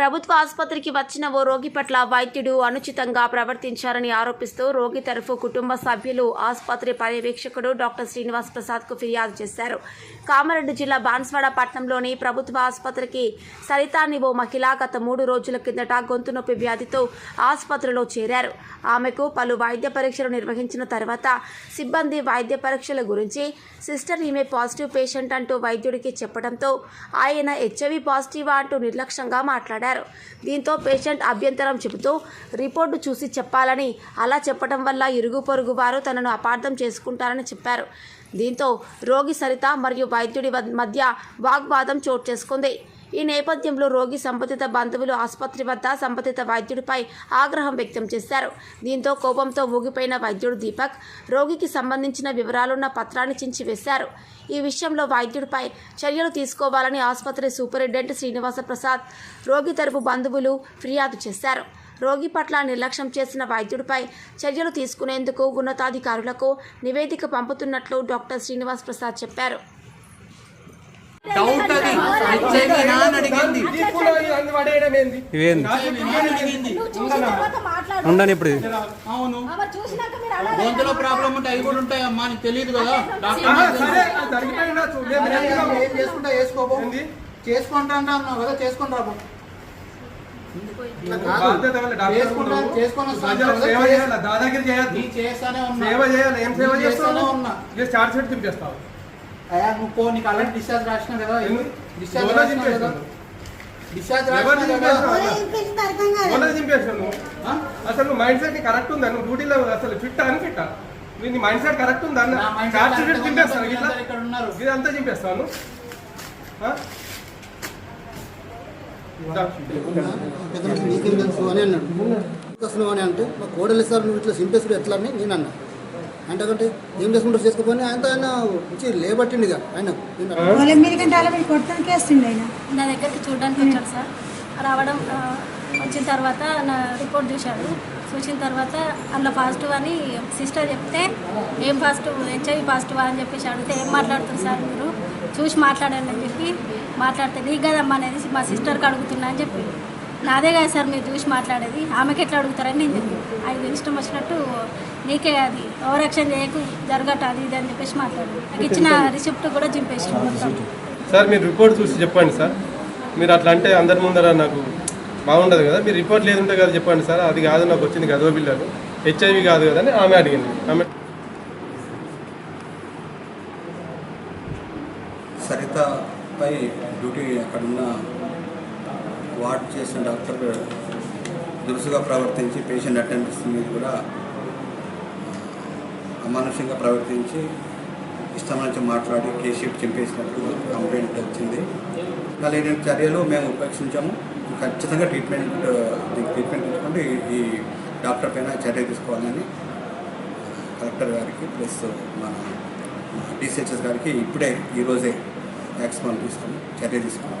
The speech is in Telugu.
ప్రభుత్వ ఆసుపత్రికి వచ్చిన ఓ రోగి పట్ల వైద్యుడు అనుచితంగా ప్రవర్తించారని ఆరోపిస్తూ రోగి తరఫు కుటుంబ సభ్యులు ఆసుపత్రి పర్యవేక్షకుడు డాక్టర్ శ్రీనివాస్ ప్రసాద్కు ఫిర్యాదు చేశారు. కామారెడ్డి జిల్లా బాన్స్వాడ పట్టణంలోని ప్రభుత్వ ఆసుపత్రికి సరితాన్ని ఓ మహిళ గత మూడు రోజుల కిందట గొంతు నొప్పి వ్యాధితో ఆసుపత్రిలో చేరారు. ఆమెకు పలు వైద్య పరీక్షలు నిర్వహించిన తర్వాత సిబ్బంది వైద్య పరీక్షల గురించి సిస్టర్ ఈమె పాజిటివ్ పేషెంట్ అంటూ వైద్యుడికి చెప్పడంతో ఆయన హెచ్ఐవి పాజిటివ్ అంటూ నిర్లక్ష్యంగా మాట్లాడారు. దీంతో పేషెంట్ అభ్యంతరం చెబుతూ రిపోర్టు చూసి చెప్పాలని. అలా చెప్పడం వల్ల ఇరుగు పొరుగు వారు తనను అపార్థం చేసుకుంటారని చెప్పారు. దీంతో రోగి సరిత మరియు వైద్యుడి మధ్య వాగ్వాదం చోటు చేసుకుంది. ఈ నేపథ్యంలో రోగి సంబంధిత బంధువులు ఆసుపత్రి వద్ద సంబంధిత వైద్యుడిపై ఆగ్రహం వ్యక్తం చేశారు. దీంతో కోపంతో ఊగిపోయిన వైద్యుడు దీపక్ రోగికి సంబంధించిన వివరాలున్న పత్రాన్ని చించివేశారు. ఈ విషయంలో వైద్యుడిపై చర్యలు తీసుకోవాలని ఆసుపత్రి సూపరింటెండెంట్ శ్రీనివాస ప్రసాద్ రోగి తరపు బంధువులు ఫిర్యాదు చేశారు. రోగి పట్ల నిర్లక్ష్యం చేసిన వైద్యుడిపై చర్యలు తీసుకునేందుకు ఉన్నతాధికారులకు నివేదిక పంపుతున్నట్లు డాక్టర్ శ్రీనివాస్ ప్రసాద్ చెప్పారు. డౌట్ అది. హెచ్ఐవి అని అడిగింది. ఇవేంది ఉండని ఇప్పుడు. అవును. గొంతులో ప్రాబ్లం ఉంటే అవి కూడా ఉంటాయి అమ్మా నీకు తెలియదు కదా. డాక్టర్. చేసుకుంటా చేసుకోబో ఏంది? చేసుకుంటా అంటున్నావు కదా చేసుకుంటా రాబో. చేసుకొని చేయాలి దాదాగిరి నీ సేవ చేయాలి ఏం సేవ నీ చేస్తావు? చార్జ్ షీట్ తింపేస్తావు అయ్యా నువ్వు పో నీకు అలాంటి డిశ్చార్జ్ రాసిన కదా? డిశ్చార్జ్ రాసిన కదా. డిశ్చార్జ్ రాసిన కదా. నువ్వు? అసలు మైండ్ సెట్ కరెక్ట్ ఉందా? నువ్వు డ్యూటీలో అసలు ఫిట్ అని ఫిట్ నీ మైండ్ సెట్ కరెక్ట్ ఉందా? చార్జ్ షీట్ చింపేస్తాను? ఇట్లా? వీళ్ళందరూ ఇక్కడ ఉన్నారు. ఇదంతా చింపేస్తాను అన్నాడు. అసలు అని అంటే మా కోడలు సార్ నువ్వు ఇట్లా సింపేసుడు ఎట్లా అని నేను అన్నా. అంటే అంటే ఏం చేసుకుంటారు చేసుకోపోయి ఆయన ఆయన వచ్చి లేబట్టిండు ఇక ఆయన. నా దగ్గరికి చూడడానికి వచ్చాడు సార్. రావడం వచ్చిన తర్వాత నా రిపోర్ట్ చూశాడు. చూసిన తర్వాత అందులో పాజిటివ్ అని సిస్టర్ చెప్తే ఏం పాజిటివ్? HIV positive? అని చెప్పేసి అడిగితే ఏం మాట్లాడుతుంది సార్ మీరు? చూసి మాట్లాడండి అని చెప్పి మాట్లాడితే నీకు కదమ్మా అనేది మా సిస్టర్కి అడుగుతున్నా అని చెప్పి. నాదే కదా సార్ మీరు చూసి మాట్లాడేది. ఆమెకి ఎట్లా అడుగుతారని నేను చెప్పి అది ఇష్టం వచ్చినట్టు నీకే అది ఓవరాక్షన్ చేయకు జరగట అది ఇది అని చెప్పేసి మాట్లాడు నాకు ఇచ్చిన రిసిప్ట్ కూడా చింపేసి సార్ మీరు రిపోర్ట్ చూసి చెప్పండి సార్. మీరు అట్లా అంటే అందరి ముందర నాకు బాగుండదు కదా. మీరు రిపోర్ట్ లేదు ఉంటే కదా చెప్పండి సార్. అది కాదు నాకు వచ్చింది గదవ బిల్లు హెచ్ఐవి కాదు కదా అని ఆమె అడిగింది. ఆమె సరితపై డ్యూటీ అక్కడున్న వార్డ్ చేసిన డాక్టర్ దురుసుగా ప్రవర్తించి పేషెంట్ అటెండెన్స్ మీద కూడా అమానుషంగా ప్రవర్తించి ఇష్టం నుంచి మాట్లాడి కేసు చంపేసినట్టు చింపేసినట్టు కంప్లైంట్ వచ్చింది. లేని చర్యలు మేము ఉపేక్షించాము. ఖచ్చితంగా ట్రీట్మెంట్ దీనికి ట్రీట్మెంట్ తీసుకుంటే ఈ- డాక్టర్ పైన చర్య తీసుకోవాలని కలెక్టర్ గారికి ప్లస్ మన డిసిహెచ్ఎస్ గారికి ఇప్పుడే ఈరోజే యాక్స్ పంపిస్తాము చర్య తీసుకున్నాం.